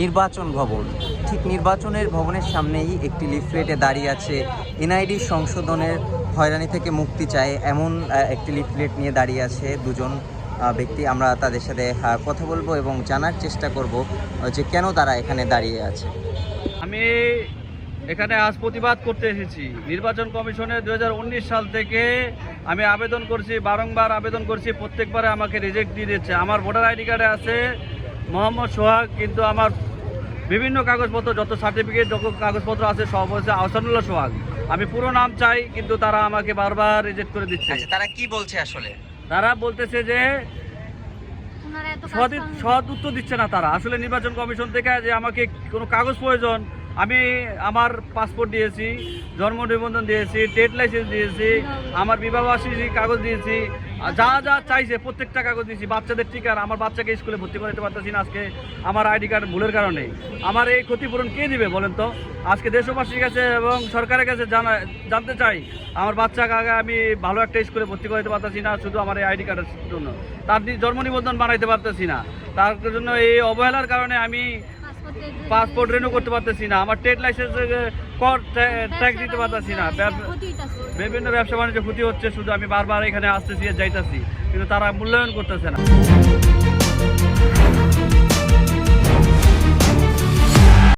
নির্বাচন ভবন। ঠিক নির্বাচনের ভবনের সামনেই একটি লিফলেটে দাঁড়িয়ে আছে এনআইডি সংশোধনের হয়রানি থেকে মুক্তি চায় এমন একটি লিফলেট নিয়ে দাঁড়িয়ে আছে দুজন ব্যক্তি। আমরা তাদের সাথে কথা বলব এবং জানার চেষ্টা করব যে কেন তারা এখানে দাঁড়িয়ে আছে। আমি এখানে আজ প্রতিবাদ করতে এসেছি। নির্বাচন কমিশনে দু হাজার উনিশ সাল থেকে আমি আবেদন করছি, বারংবার আবেদন করছি, প্রত্যেকবারে আমাকে রিজেক্ট দিয়ে দিচ্ছে। আমার ভোটার আইডি কার্ডে আছে মোহাম্মদ সোহাগ কিন্তু আমার বিভিন্ন কাগজপত্র যত সার্টিফিকেট যত কাগজপত্র আছে সব হচ্ছে আহসানুল্লাহ সোহাগ। আমি পুরো নাম চাই কিন্তু তারা আমাকে বারবার রিজেক্ট করে দিচ্ছে। আচ্ছা তারা কি বলছে আসলে? তারা বলতেছে যে সৎ উত্তর দিচ্ছে না তারা। আসলে নির্বাচন কমিশন থেকে যে আমাকে কোনো কাগজ প্রয়োজন আমি আমার পাসপোর্ট দিয়েছি জন্ম নিবন্ধন দিয়েছি ডেট লাইসেন্স দিয়েছি আমার বিবাহবাসী কাগজ দিয়েছি যা যা চাইছে প্রত্যেকটা কাগজ দিয়েছি বাচ্চাদের টিকার আমার বাচ্চাকে স্কুলে ভর্তি করাতে পারতেছি না আজকে। আমার আইডি কার্ড ভুলের কারণে। আমার এই ক্ষতিপূরণ কে দিবে বলেন তো? আজকে দেশবাসীর কাছে এবং সরকারের কাছে জানা জানতে চাই, আমার বাচ্চাকে আগে আমি ভালো একটা স্কুলে ভর্তি করাতে পারতেছি না, শুধু আমার এই আইডি কার্ডের জন্য। তার জন্ম নিবন্ধন বানাইতে পারতেছি না। তার জন্য এই অবহেলার কারণে আমি পাসপোর্ট রিনিউ রেনু করতে পারতেছি না। আমার ট্রেড লাইসেন্স কর ট্যাক্স দিতে পারতেছি না। বিভিন্ন ব্যবসা বাণিজ্য ক্ষতি হচ্ছে শুধু আমি বারবার এখানে আসতেছি যাইতাছি। কিন্তু তারা মূল্যায়ন করতেছে না।